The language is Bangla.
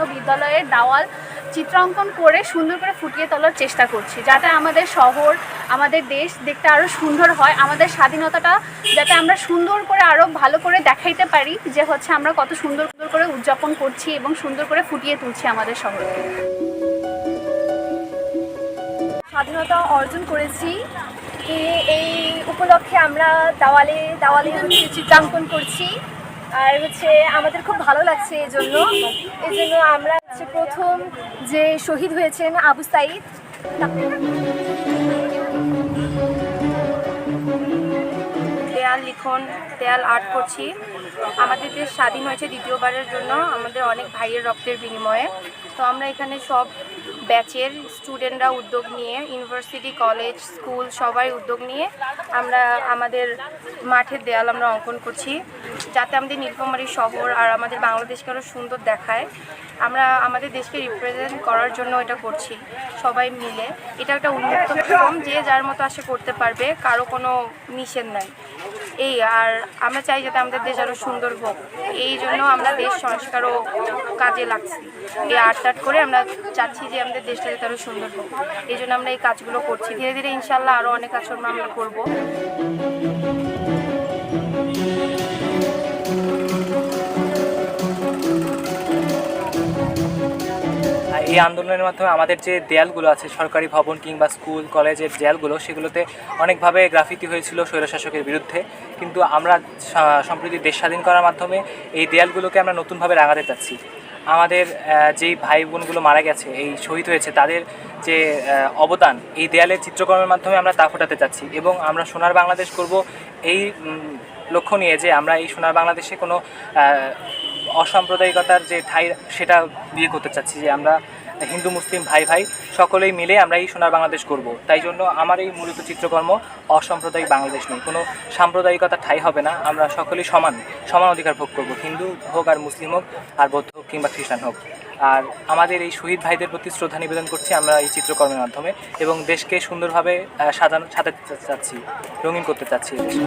জন্য বিদ্যালয়ের দাওয়াল চিত্রাঙ্কন করে সুন্দর করে ফুটিয়ে তোলার চেষ্টা করছি, যাতে আমাদের শহর, আমাদের দেশ দেখতে আরও সুন্দর হয়, আমাদের স্বাধীনতাটা যাতে আমরা সুন্দর করে আরও ভালো করে দেখাইতে পারি যে হচ্ছে আমরা কত সুন্দর করে উদযাপন করছি এবং সুন্দর করে ফুটিয়ে তুলছি আমাদের শহরকে। স্বাধীনতা অর্জন করেছি। এই উপলক্ষে আমরা দেওয়ালে দেওয়ালে চিত্রাঙ্কন করছি। আর হচ্ছে আমাদের খুব ভালো লাগছে এই জন্য। এই জন্য আমরা হচ্ছে প্রথম যে শহীদ হয়েছেন আবু সাইদ। দেয়াল লিখন, দেয়াল আর্ট করছি। আমাদের দেশ স্বাধীন হয়েছে দ্বিতীয়বারের জন্য আমাদের অনেক ভাইয়ের রক্তের বিনিময়ে। তো আমরা এখানে সব ব্যাচের স্টুডেন্টরা উদ্যোগ নিয়ে, ইউনিভার্সিটি, কলেজ, স্কুল সবাই উদ্যোগ নিয়ে আমরা আমাদের মাঠের দেয়াল আমরা অঙ্কন করছি। যাতে আমাদের নীলফামারী শহর আর আমাদের বাংলাদেশকে আরও সুন্দর দেখায়। আমরা আমাদের দেশকে রিপ্রেজেন্ট করার জন্য এটা করছি, সবাই মিলে। এটা একটা উন্মুক্ত ফর্ম যে যার মতো আসে করতে পারবে, কারও কোনো নিষেধ নাই। এই, আর আমরা চাই যাতে আমাদের দেশ আরও সুন্দর হোক। এই জন্য আমরা দেশ সংস্কারও কাজে লাগছি। এই আট টার্ট করে আমরা চাচ্ছি যে আমাদের দেশটা যাতে আরও সুন্দর হোক। এই জন্য আমরা এই কাজগুলো করছি। ধীরে ধীরে ইনশাল্লাহ আরও অনেক কাজকর্ম আমরা করব। এই আন্দোলনের মাধ্যমে আমাদের যে দেয়ালগুলো আছে, সরকারি ভবন কিংবা স্কুল, কলেজের দেয়ালগুলো, সেগুলোতে অনেকভাবে গ্রাফিতি হয়েছিল স্বৈরশাসকের বিরুদ্ধে। কিন্তু আমরা সম্প্রতি দেশ স্বাধীন করার মাধ্যমে এই দেয়ালগুলোকে আমরা নতুনভাবে রাঙাতে চাচ্ছি। আমাদের যেই ভাই বোনগুলো মারা গেছে, এই শহীদ হয়েছে, তাদের যে অবদান, এই দেয়ালের চিত্রকর্মের মাধ্যমে আমরা তা ফোটাতে চাচ্ছি এবং আমরা সোনার বাংলাদেশ করব এই লক্ষ্য নিয়ে যে আমরা এই সোনার বাংলাদেশে কোনো অসাম্প্রদায়িকতার যে ঠাই, সেটা বিয়ে করতে চাচ্ছি যে আমরা হিন্দু, মুসলিম ভাই ভাই, সকলেই মিলে আমরা এই সোনার বাংলাদেশ করব। তাই জন্য আমার এই মূলত চিত্রকর্ম অসাম্প্রদায়িক বাংলাদেশ নেই কোনো সাম্প্রদায়িকতা ঠাই হবে না। আমরা সকলেই সমান সমান অধিকার ভোগ করব। হিন্দু হোক আর মুসলিম হোক, আর বৌদ্ধ হোক কিংবা খ্রিস্টান হোক। আর আমাদের এই শহীদ ভাইদের প্রতি শ্রদ্ধা নিবেদন করছি আমরা এই চিত্রকর্মের মাধ্যমে এবং দেশকে সুন্দরভাবে সাজানো, সাজাতে চাচ্ছি, রঙিন করতে চাচ্ছি এই দেশকে।